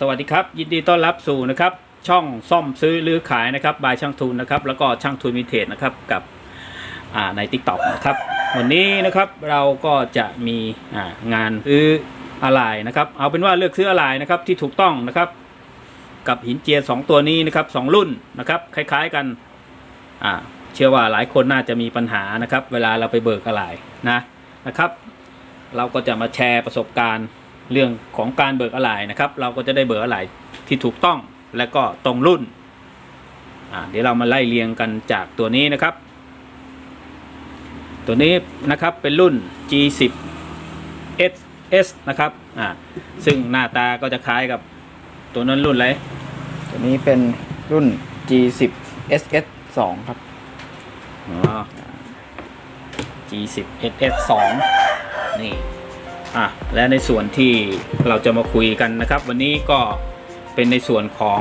สวัสดีครับ ยินดีต้อนรับสู่นะครับ ช่องซ่อมซื้อหรือขายนะครับบายช่างทุนนะครับ แล้วก็ช่างทุนมิเทจนะครับกับใน t ิ k t o k นะครับวันนี้นะครับเราก็จะมีงานซื้ออะไหล่นะครับ เอาเป็นว่าเลือกซื้ออะไหล่นะครับที่ถูกต้องนะครับ กับหินเจียสองตัวนี้นะครับสองรุ่นนะครับคล้ายๆกันเชื่อว่าหลายคนน่าจะมีปัญหานะครับ เวลาเราไปเบิกอะไหล่นะนะครับ เราก็จะมาแชร์ประสบการณ์ เรื่องของการเบิกอะไหล่นะครับ เราก็จะได้เบิกอะไหล่ที่ถูกต้องและก็ตรงรุ่นอ่าเดี๋ยวเรามาไล่เรียงกันจากตัวนี้นะครับ ตัวนี้นะครับเป็นรุ่น G10 SS นะครับอ่าซึ่งหน้าตาก็จะคล้ายกับตัวนั้นรุ่นอะไรตัวนี้เป็นรุ่น G10 SS 2ครับอ๋อ G10 SS 2นี่ อะและในส่วนที่เราจะมาคุยกันนะครับ วันนี้ก็เป็นในส่วนของ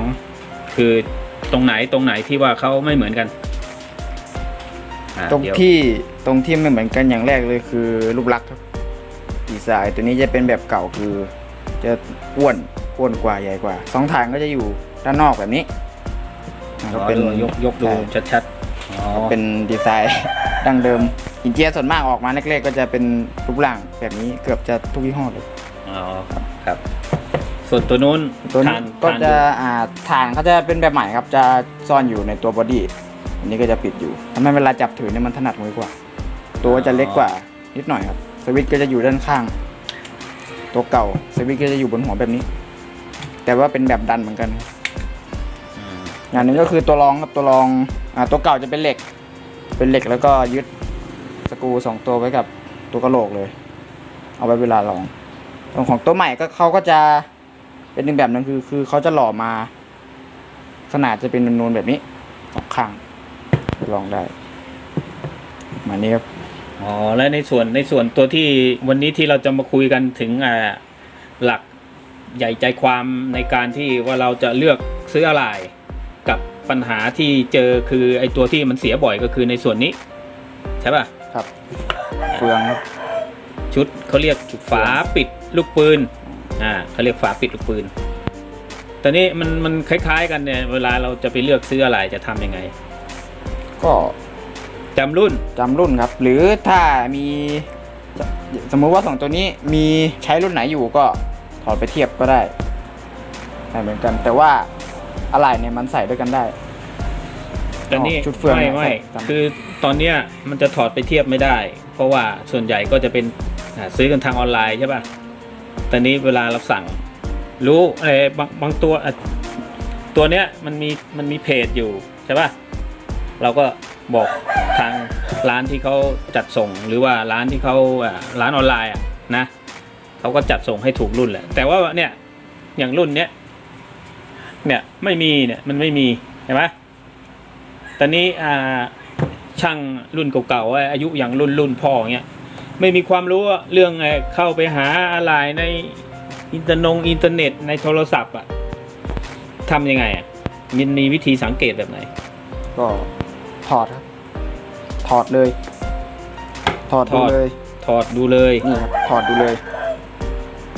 คือตรงไหนตรงไหนที่ว่าเขาไม่เหมือนกันอะตรงเดี๋ยวที่ตรงที่ไม่เหมือนกันอย่างแรกเลยคือรูปลักษณ์ครับดีไซน์ตัวนี้จะเป็นแบบเก่าคือ จะอ้วนอ้วนกว่าใหญ่กว่าสองทางก็จะอยู่ด้านนอกแบบนี้อ่าขอเป็นดูยกยกดูใช่ชัดๆอ๋อ เป็นดีไซน์ ดั้งเดิม อินเจียส่วนมากออกมาแรกๆก็จะเป็นรูปร่างแบบนี้เกือบจะทุกยี่ห้อเลย อ๋อครับ ส่วนตัวนู้นตัวนี้ทานก็ทานจะดูอ่าฐานเขาจะเป็นแบบใหม่ครับ จะซ่อนอยู่ในตัวบอดี้อันนี้ก็จะปิดอยู่ทำให้เวลาจับถือเนี่ยมันถนัดมือกว่า ตัวจะเล็กกว่านิดหน่อยครับ สวิตช์ก็จะอยู่ด้านข้าง ตัวเก่าสวิตช์ก็จะอยู่บนหัวแบบนี้ แต่ว่าเป็นแบบดันเหมือนกันครับอืมอย่างหนึ่งก็คือตัวรองครับตัวรองอ่าตัวเก่าจะเป็นเหล็ก เป็นเหล็กแล้วก็ยึด สกูสองตัวไว้กับตัวกระโหลกเลย เอาไว้เวลาลองส่วนของตัวใหม่ก็เขาก็จะเป็นหนึ่งแบบหนึงคือ คือเขาจะหล่อมา ขนาดจะเป็นนูนๆแบบนี้สองข้างลองได้มานี้ครับอ๋อและในส่วนในส่วนตัวที่วันนี้ที่เราจะมาคุยกันถึงอ่าหลักใหญ่ใจความในการที่ว่าเราจะเลือกซื้ออะไรกับปัญหาที่เจอคือไอตัวที่มันเสียบ่อยก็คือในส่วนนี้ ใช่ป่ะ ครับเฟืองครับชุดเขาเรียกฝาปิดลูกปืนอ่าเขาเรียกฝาปิดลูกปืนตอนนี้มันมันคล้าย ๆ กันเนี่ยเวลาเราจะไปเลือกซื้ออะไรจะทำยังไง ก็จำรุ่นจำรุ่นครับ หรือถ้ามีสมมุติว่าสองตัวนี้มีใช้รุ่นไหนอยู่ก็ถอดไปเทียบก็ได้ได้เหมือนกัน แต่ว่าอะไรเนี่ยมันใส่ด้วยกันได้ แต่นี่ชุดเฟืองไม่เนี่ยไม่ใส่จำคือตอนเนี้ยมันจะถอดไปเทียบไม่ได้ เพราะว่าส่วนใหญ่ก็จะเป็นอ่าซื้อกันทางออนไลน์ใช่ป่ะแต่นี้เวลาเราสั่ง รู้อะไรบางบางตัวอะตัวเนี้ยมันมีมันมีเพจอยู่ใช่ป่ะเราก็บอกทางร้านที่เขาจัดส่งหรือว่าร้านที่เขาอ่าร้านออนไลน์อะนะเขาก็จัดส่งให้ถูกรุ่นแหละ แต่ว่าเนี่ยอย่างรุ่นเนี้ยเนี่ยไม่มีเนี่ยมันไม่มีเห็นไหม ตอนนี้อ่าช่างรุ่นเก่าๆอายุอย่างรุ่นรุ่นพ่อเงี้ยไม่มีความรู้เรื่องไอ้เข้าไปหาอะไรในอินเทอร์นงอินเทอร์เน็ตในโทรศัพท์อะทำยังไงอะมันมีวิธีสังเกตแบบไหน ก็ถอดครับ ถอดเลย ถอดถดูอดเลย ถอดดูเลยนี่ครับถอดดูเลย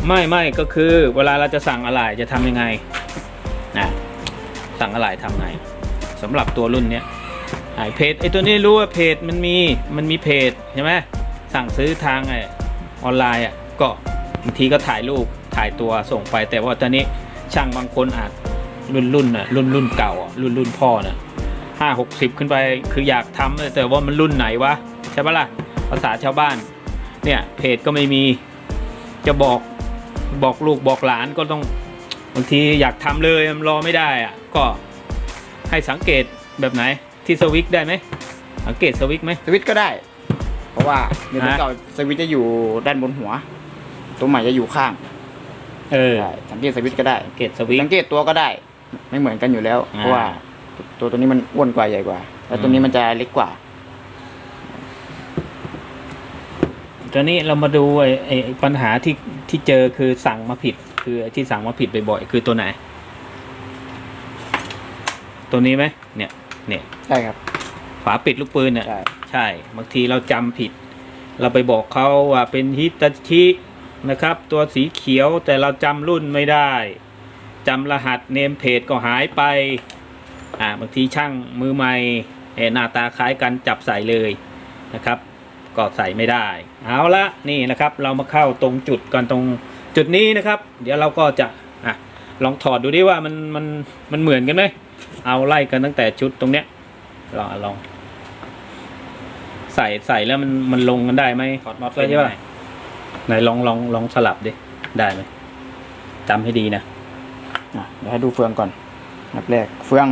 ไม่ไม่ก็คือ เวลาเราจะสั่งอะไรจะทำยังไงนะสั่งอะไรทำไง สำหรับตัวรุ่นเนี้ยไอเพจไอตัวนี้รู้ว่าเพจมันมีมันมีเพจใช่ไหมสั่งซื้อทางไอออนไลน์อะก็บางทีก็ถ่ายรูปถ่ายตัวส่งไป แต่ว่าตอนนี้ช่างบางคนอาจรุ่นรุ่นน่ะรุ่นรุ่นเก่ารุ่นรุ่นพ่อน่ะห้าหกสิบขึ้นไปคืออยากทำแต่ว่ามันรุ่นไหนวะใช่ปะล่ะภาษาชาวบ้านเนี่ยเพจก็ไม่มีจะบอกบอกลูกบอกหลานก็ต้องบางทีอยากทำเลยมันรอไม่ได้อะก็ ให้สังเกตแบบไหนที่สวิตช์ได้ไหมสังเกตสวิตช์ไหม สวิตช์ก็ได้ เพราะว่าในตัวฮะเก่าสวิตช์จะอยู่ด้านบนหัว ตัวใหม่จะอยู่ข้างเออใช่สังเกตสวิตช์ก็ได้ สังเกตสวิตช์ สังเกตตัวก็ได้ ไม่เหมือนกันอยู่แล้ว อ่า เพราะว่าตัวตัวนี้มันอ้วนกว่าใหญ่กว่า แล้วตัวนี้มันจะเล็กกว่า ตอนนี้เรามาดูไอ้ไอ้ไอ้ปัญหาที่ที่เจอคือสั่งมาผิด คือไอ้ที่สั่งมาผิดบ่อยๆคือตัวไหน ตัวนี้ไหมเนี่ยเนี่ยใช่ครับฝาปิดลูกปืนเนี่ยใช่ใช่บางทีเราจำผิด เราไปบอกเขาว่าเป็นฮิตาชินะครับ ตัวสีเขียวแต่เราจำรุ่นไม่ได้จำรหัสเนมเพจก็หายไปอ่าบางทีช่างมือใหม่เอ่อหน้าตาคล้ายกันจับใส่เลยนะครับ ก็ใส่ไม่ได้ เอาละนี่นะครับ เรามาเข้าตรงจุดกันตรงจุดนี้นะครับ เดี๋ยวเราก็จะอะลองถอดดูดิว่ามันมันมันเหมือนกันไหม เอาไล่กันตั้งแต่ชุดตรงเนี้ยลองลอง ใส่ใส่แล้วมันมันลงกันได้ไหมถอดน็อตเลยใช่ปะไหนลองลองลองสลับดิได้ไหมจำให้ดีนะอะเดี๋ยวให้ดูเฟืองก่อนอันดับแรกเฟือง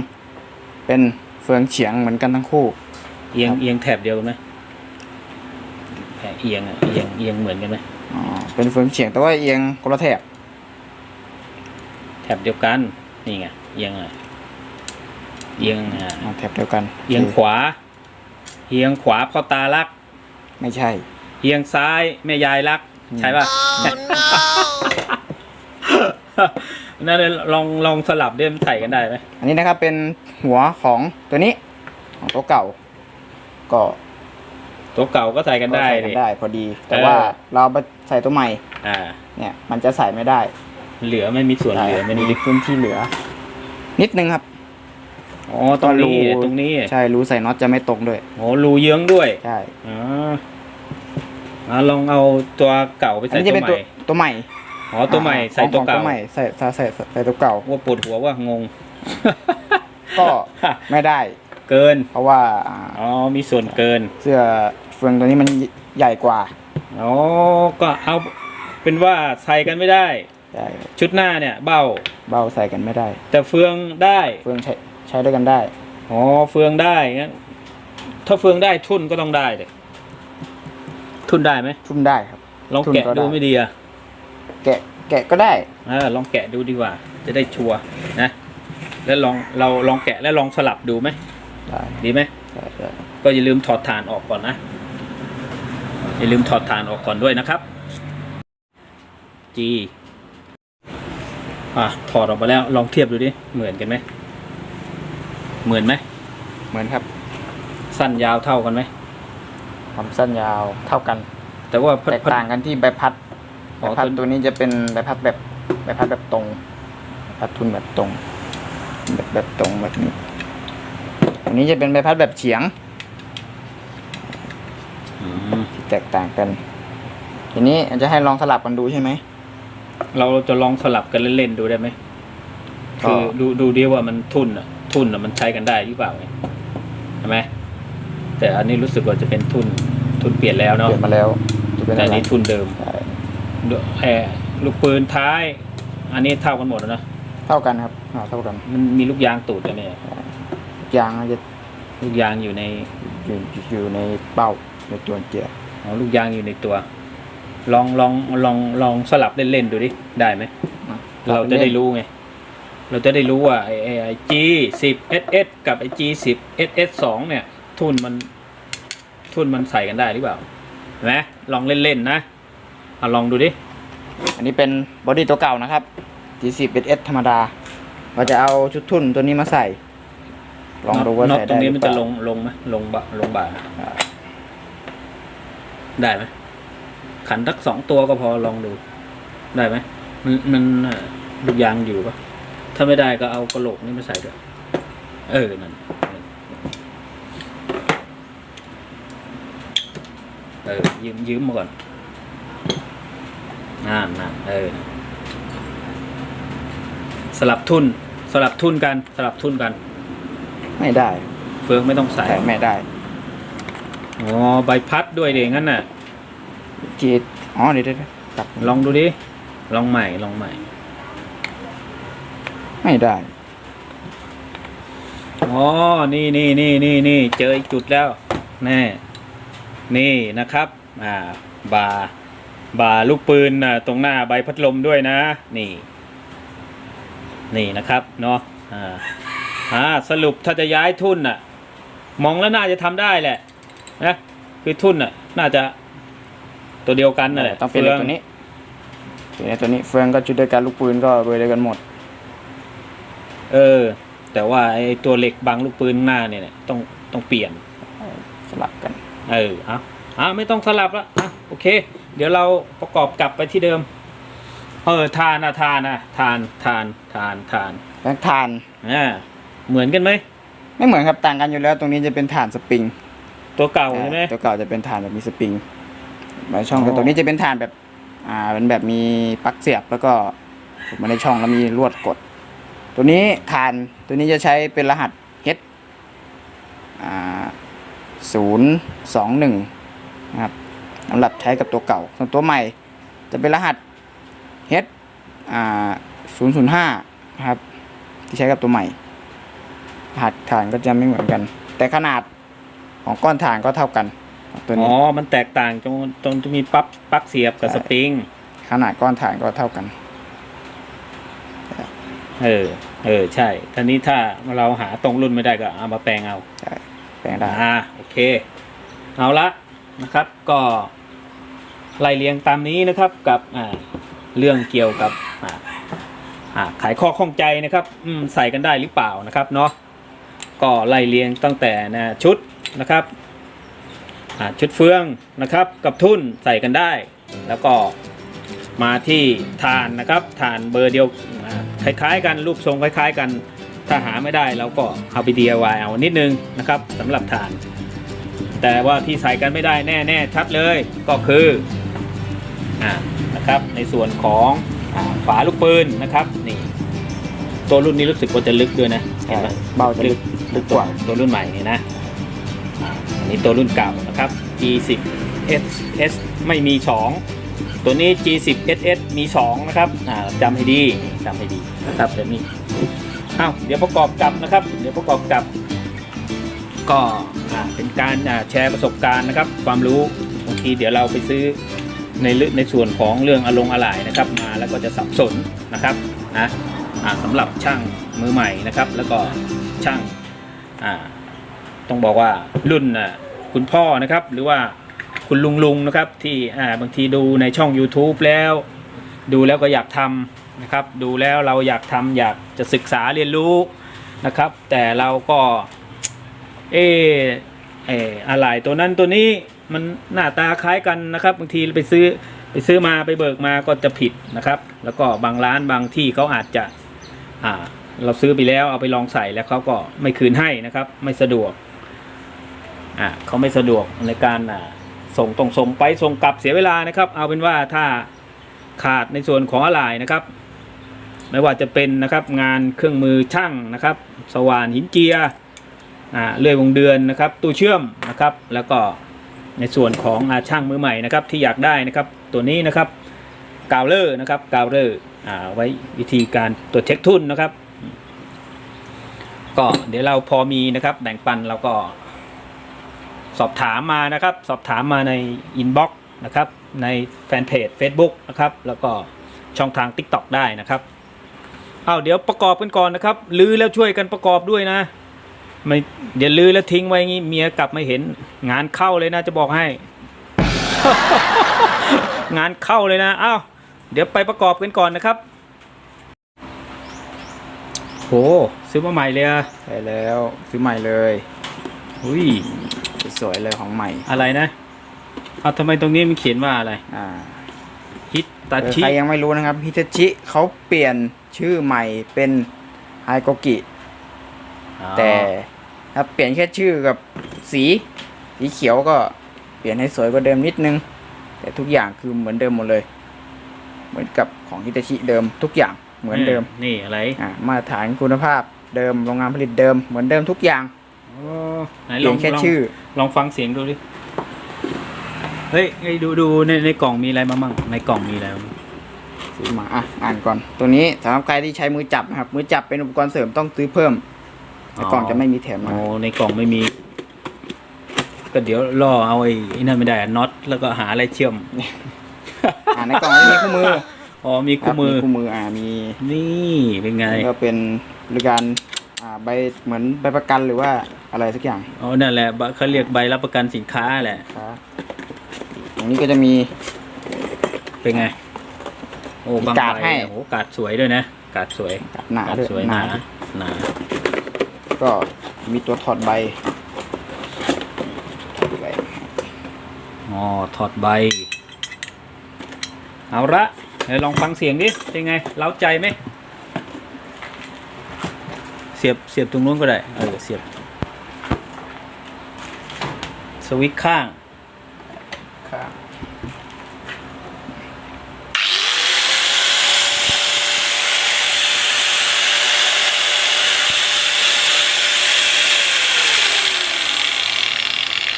เป็นเฟืองเฉียงเหมือนกันทั้งคู่ เอียงครับเอียงแถบเดียวกันไหมแถบเอียงอะเอียงเอียงเหมือนกันไหมอ๋อเป็นเฟืองเฉียงแต่ว่าเอียงคนละแถบแถบเดียวกันนี่ไงเอียงอะ เอียงอะอ่าแถบเดียวกันเอียงขวา เอียงขวาพ่อตารัก ไม่ใช่ เอียงซ้ายแม่ยายรัก ใช่ป่ะ นั่นเลยลองลองสลับเดิมนใส่กันได้ไหมอันนี้นะครับเป็นหัวของตัวนี้ ของตัวเก่า ก็ตัวเก่าก็ใส่กันได้ใส่ดิได้พอดี แต่เออ ว่าเราไปใส่ตัวใหม่ อ่า เนี่ย มันจะใส่ไม่ได้เหลือไม่มีส่วนเหลือไม่มีมีพื้นที่เหลือ นิดนึงครับ อ๋อตรงนี้รูตรงนี้ใช่รูใส่น็อตจะไม่ตรงด้วยโอ้รูเยื้องด้วยใช่อ๋ออ่าลองเอาตัวเก่าไปอันใส่นี้ตัจะวเป็นใหตัวม่ตัวใหม่อ๋อตัวใหม่อ่ใส่ตัวของเก่าใหม่ใส่ใส่ใส่ใส่ตัวเก่าว่าปวดหัวว่างง ก็ไม่ได้ เกิน เพราะว่าอ่าอ๋อมีส่วนเกิน เสื้อเฟืองตัวนี้มันใหญ่กว่าอ๋อก็เอาเป็นว่าใส่กันไม่ได้ใช่ชุดหน้าเนี่ย เบ้า เบาใส่กันไม่ได้ แต่เฟืองได้ เฟืองใช้ ใช้ด้วยกันได้ อ๋อเฟืองได้งั้นถ้าเฟืองได้ทุนก็ต้องได้เลยทุนได้ไหมชุ่มได้ครับ ลองทุนแกะก็ได้ดูไม่ดีอะแกะแกะก็ได้เออลองแกะดูดีกว่า จะได้ชัวร์นะ แล้วลองเราลองแกะแล้วลองสลับดูไหมได้ดีไหมได้ได้ก็อย่าลืมถอดฐานออกก่อนนะ อย่าลืมถอดฐานออกก่อนด้วยนะครับ G อะถอดออกมาแล้วลองเทียบดูดิเหมือนกันไหม เหมือนไหมเหมือนครับสั้นยาวเท่ากันไหมความสั้นยาวเท่ากัน แต่ว่าพัดแตกพัดต่างกันที่ใบพัดอ๋ใบอพัดตัวตัวนี้จะเป็นใบพัดแบบใบพัดแบบตรงใบพัดทุนแบบตรง แบบแบบตรงแบบนี้ อันนี้จะเป็นใบพัดแบบเฉียงอืมที่แตกต่างกัน ทีนี้จะให้ลองสลับกันดูใช่ไหมเราจะลองสลับกันเล่นๆดูได้ไหมก็คือดูดูดิว่ามันทุนอะ ทุนอะมันใช้กันได้หรือเปล่าไงใช่ไหมแต่อันนี้รู้สึกว่าจะเป็นทุนทุนเปลี่ยนแล้วเปเนาะลี่ยนมาแล้วจะเป็นแต่อะอันไรนี้ทุนเดิมใช่ดูแอร์ลูกปืนท้าย อันนี้เท่ากันหมดแล้วนะเท่ากันครับอ่าเท่ากันมันมีลูกยางตูดกันไหมยางจะลูกยางอยู่ในอยู่อยู่ในเป้าในตัวเกียร์อ๋อลูกยางอยู่ในตัว ลองลองลองลองสลับเล่นๆดูดิได้ไหมอะเราจะได้รู้ไง เราจะได้รู้ว่าไอ้ไอ้ไอ้ G สิบ SS กับไอ้ G สิบ SS สองเนี่ย ทุนมันทุนมันใส่กันได้หรือเปล่าเห็นไหมลองเล่นๆนะเอาลองดูดิ อันนี้เป็นบอดี้ตัวเก่านะครับ G10 SS ธรรมดาเราจะเอาชุดทุ่นตัวนี้มาใส่ ลองดูว่าน็อตใส่ตรได้งหนี้รืมันอเปจะล่าลงลงไหมลงบะลงบ่าอ่าได้ไหมขันทักสองตัวก็พอลองดู ได้ไหมมันมันเอ่อลูกยางอยู่ปะ ถ้าไม่ได้ก็เอากระโหลกนี่มาใส่ด้วย เออ นั่น เออ ยืมยืมมาก่อนนั่นนั่นเออ สลับทุน สลับทุนกัน สลับทุนกัน ไม่ได้ เฟืองไม่ต้องใส่ใส่ไม่ได้ อ๋อ ใบพัดด้วยเด็งั้นน่ะ G อ๋อเดี๋ยวเดี๋ยวเดี๋ยวกลับลองดูดิ ลองใหม่ ลองใหม่ ไม่ได้ อ๋อ นี่นี่นี่นี่นี่เจออีกจุดแล้วแน่นี่นะครับ อ่า บาร์บาร์ลูกปืนน่ะตรงหน้าใบพัดลมด้วยนะ นี่ นี่นะครับ เนาะ อ่า อ่า สรุปถ้าจะย้ายทุนน่ะ มองแล้วน่าจะทำได้แหละ นะ คือทุนน่ะ น่าจะตัวเดียวกันนั่นแหละต้องเป็นตัวนี้ตัวนี้ตัวนี้เฟืองก็ชุดเดียวกันลูกปืนก็เบอร์เดียวกันหมด เออ แต่ว่าไอ้ตัวเหล็กบังลูกปืนหน้าเนี่ยเนี่ยต้องต้องเปลี่ยนสลับกัน เออเอาเอาไม่ต้องสลับแล้วอะโอเค เดี๋ยวเราประกอบกลับไปที่เดิม เออทานอะทานอะทานทานทานทานแบงค์ถ่านอ่าเหมือนกันไหมไม่เหมือนครับต่างกันอยู่แล้วตรงนี้จะเป็นถ่านสปริงตัวเก่าใช่ไหมตัวเก่าจะเป็นถ่านแบบมีสปริงบางช่องอ๋อแต่ตัวนี้จะเป็นถ่านแบบ อ่าเป็นแบบมีปลั๊กเสียบแล้วก็ถูกมาในช่องแล้วมีลวดกด ตัวนี้ถ่านตัวนี้จะใช้เป็นรหัส H อ่าศูนย์สองหนึ่งนะครับสำหรับใช้กับตัวเก่า ส่วนตัวใหม่จะเป็นรหัส H อ่าศูนย์ศูนย์ห้านะครับ ที่ใช้กับตัวใหม่ รหัสฐานก็จะไม่เหมือนกัน แต่ขนาดของก้อนฐานก็เท่ากันตัวอ๋นี้อมันแตกต่างตรงตรงจะมีปั๊บปลั๊กเสียบกับใช่สปริง ขนาดก้อนฐานก็เท่ากัน เออ เออ ใช่ทีนี้ถ้าเราหาตรงรุ่นไม่ได้ก็เอามาแปลงเอาใช่แปลงได้อ่าโอเค เอาละนะครับ ก็ไล่เรียงตามนี้นะครับกับอ่าเรื่องเกี่ยวกับอ่าอ่าขายข้อข้องใจนะครับอืมใส่กันได้หรือเปล่านะครับเนาะก็ไล่เรียงตั้งแต่นะชุดนะครับอ่าชุดเฟืองนะครับ กับทุ่นใส่กันได้ แล้วก็มาที่ฐานนะครับฐานเบอร์เดียวอ่า คล้ายๆ กันรูปทรงคล้าย ๆ กัน ถ้าหาไม่ได้เราก็เอาไป DIY เอานิดนึงนะครับสำหรับฐาน แต่ว่าที่ใส่กันไม่ได้แน่ๆชัดเลยก็คืออ่านะครับในส่วนของอาฝาลูกปืนนะครับนี่ตัวรุ่นนี้รู้สึกว่าจะลึกด้วยนะเห็นไหมเบาจะลึกลึกกว่าตัวรุ่นใหม่นี่นะอ่าอันนี้ตัวรุ่นเก่านะครับ G10 S S ไม่มี2 ตัวนี้ G10 SS มี 2 นะครับอ่าจำให้ดีจำให้ดีนะครับเดี๋ยวนี้อ้าวเดี๋ยวประกอบกับนะครับ เดี๋ยวประกอบกับก็เป็นการแชร์ประสบการณ์นะครับ ความรู้บางทีเดี๋ยวเราไปซื้อในในส่วนของเรื่องอารมณ์อะไหล่นะครับ มาแล้วก็จะสับสนนะครับนะสำหรับช่างมือใหม่นะครับ แล้วก็ช่างต้องบอกว่ารุ่นคุณพ่อนะครับ หรือว่า คุณลุงลุงนะครับที่อ่าบางทีดูในช่อง YouTube แล้ว ดูแล้วก็อยากทำนะครับดูแล้วเราอยากทำอยากจะศึกษาเรียนรู้นะครับ แต่เราก็เออเอออะไรตัวนั้นตัวนี้มันหน้าตาคล้ายกันนะครับบางทีไปซื้อไปซื้อมาไปเบิกมาก็จะผิดนะครับ แล้วก็บางร้านบางที่เขาอาจจะอ่าเราซื้อไปแล้วเอาไปลองใส่แล้วเขาก็ไม่คืนให้นะครับ ไม่สะดวกอ่าเขาไม่สะดวกในการอ่า ส่งตรงส่งไปส่งกลับเสียเวลานะครับ เอาเป็นว่าถ้าขาดในส่วนของอะไหล่นะครับ ไม่ว่าจะเป็นนะครับงานเครื่องมือช่างนะครับ สว่านหินเจียอ่าเลื่อยวงเดือนนะครับ ตู้เชื่อมนะครับ แล้วก็ในส่วนของอาช่างมือใหม่นะครับที่อยากได้นะครับ ตัวนี้นะครับกาวเลอร์นะครับกาวเลอร์อ่าไว้วิธีการตรวจเช็คทุนนะครับ ก็เดี๋ยวเราพอมีนะครับแบ่งปันเราก็ สอบถามมานะครับ สอบถามมาในอินบ็อกซ์นะครับ ในแฟนเพจ Facebook นะครับ แล้วก็ช่องทาง TikTok ได้นะครับเอาเดี๋ยวประกอบกันก่อนนะครับลื้อแล้วช่วยกันประกอบด้วยนะไม่เดี๋ยวลือแล้วทิ้งไว้งี้เมียกลับมาเห็น งานเข้าเลยนะจะบอกให้ งานเข้าเลยนะอ้าวเดี๋ยวไปประกอบกันก่อนนะครับโหซื้อมาใหม่เลยอะใช่แล้วซื้อใหม่เลยอุ้ย สวยๆเลยของใหม่ อะไรนะเอาทำไมตรงนี้มันเขียนว่าอะไร อ่าฮิตตาเออชิ ใครยังไม่รู้นะครับฮิตาชิเขาเปลี่ยนชื่อใหม่เป็นไฮโกกิ แต่ถ้าเปลี่ยนแค่ชื่อกับสี สีเขียวก็เปลี่ยนให้สวยกว่าเดิมนิดนึง แต่ทุกอย่างคือเหมือนเดิมหมดเลย เหมือนกับของฮิตาชิเดิมทุกอย่างเหมือนเดิม นี่อะไร อ่ามาตรฐานคุณภาพเดิมโรงงานผลิตเดิมเหมือนเดิมทุกอย่างอ๋อ ไหนเปลลี่อยงนแค่ลองชื่อ ลองฟังเสียงดูดิ เฮ้ยไอ้ดูดูในในกล่องมีอะไรมามั่งในกล่องมีอะไรบ้างซื้อมาอะอ่านก่อน ตัวนี้สำหรับใครที่ใช้มือจับนะครับ มือจับเป็นอุปกรณ์เสริมต้องซื้อเพิ่มแต่กล่องจะไม่มีแถมมาโอ้ในกล่องไม่มี ก็เดี๋ยวล่อเอาไอ้ไอ้นั่นไม่ได้อะน็อตแล้วก็หาอะไรเชื่อมอ่าในกล่องจะมีคู่มืออ๋อมีคู่มือรับคู่มืออ่ามีนี่เป็นไงแล้วก็เป็นบริการอ่า ใบเหมือนใบประกันหรือว่าอะไรสักอย่างอ๋อนั่นแหละบะเขาเรียกใบรับประกันสินค้าแหละ ครับตรงนี้ก็จะมี เป็นไง โอ้บางมีการ์ดใบให้ โอ้การ์ดสวยด้วยนะการ์ดสวยหนาการ์ดด้วยสวยหหนานาหนาก็มีตัวถอดใบถอดใบอ๋อถอดใบ เอาละไหนลองฟังเสียงดิเป็นไงเล้าใจไหมเสียบเสียบตรงนู้นก็ได้เออเสียบ สวิตช์ข้างครับ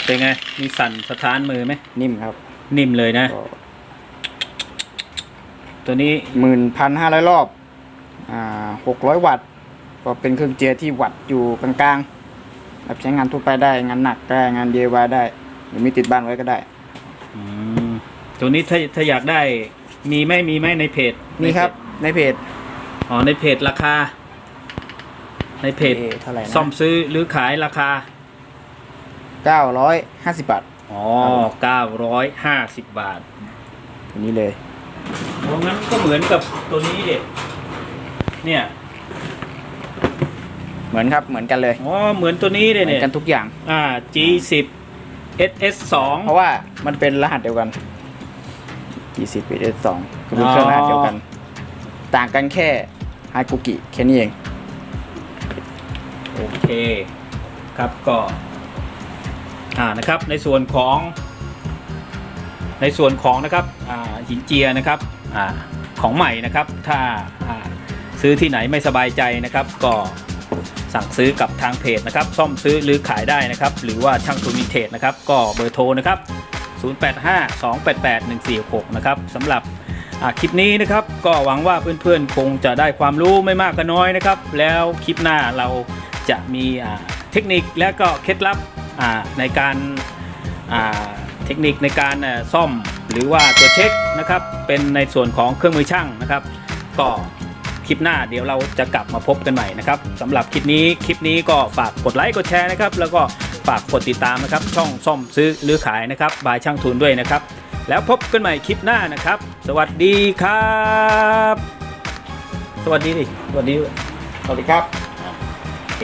เป็นไง มีสั่นสะท้านมือไหม นิ่มครับ นิ่มเลยนะก็ตัวนี้หมื่นพันห้าร้อยรอบ อ่าหกร้อยวัตต์ ก็เป็นเครื่องเจียร์ที่วัดอยู่กลางๆแบบใช้งานทั่วไปได้งานหนักได้งาน DIY ได้ หรือมีติดบ้านไว้ก็ได้อืมตัวนี้ถ้าถ้าอยากได้มีไหมมีไหมในเพจนี่ครับในเพจอ๋อในเพจราคา ในเพจเอ่อเท่าไหร่นะซ่อมซื้อหรือขายราคาเก้าร้อยห้าสิบบาทอ๋อเก้าร้อยห้าสิบบาทตัวนี้เลยเพราะงั้นก็เหมือนกับตัวนี้เด็เนี่ย เหมือนครับเหมือนกันเลยอ๋อเหมือนตัวนี้เลยเหมือเนี่ยนกันทุกอย่าง อ่า G10 SS เพราะว่ามันเป็นรหัสเดียวกัน 20 PS 2คือเป็นเครื่องรหัสเดียวกัน ต่างกันแค่ไฮกุกิแค่นี้เอง2โอเคครับก็อ่านะครับในส่วนของในส่วนของนะครับอ่าหินเจียนะครับอ่าของใหม่นะครับถ้าอ่าซื้อที่ไหนไม่สบายใจนะครับ ก็ สั่งซื้อกับทางเพจนะครับซ่อมซื้อหรือขายได้นะครับ หรือว่าช่างทูมิเทจนะครับ ก็เบอร์โทรนะครับ 0852881466 นะครับสำหรับคลิปนี้นะครับก็หวังว่าเพื่อนๆ คงจะได้ความรู้ไม่มากก็น้อยนะครับ แล้วคลิปหน้าเราจะมีเทคนิคและก็เคล็ดลับในการเทคนิคในการซ่อมหรือว่าตัวเช็คนะครับ เป็นในส่วนของเครื่องมือช่างนะครับ ก็ คลิปหน้าเดี๋ยวเราจะกลับมาพบกันใหม่นะครับสำหรับคลิปนี้คลิปนี้ก็ฝากกดไลค์กดแชร์นะครับแล้วก็ฝากกดติดตามนะครับช่องซ่อมซื้อหรือขายนะครับบายช่างทุนด้วยนะครับ แล้วพบกันใหม่คลิปหน้านะครับ สวัสดีครับ สวัสดีดิสวัสดีด้วยสวัสดีครับโอเค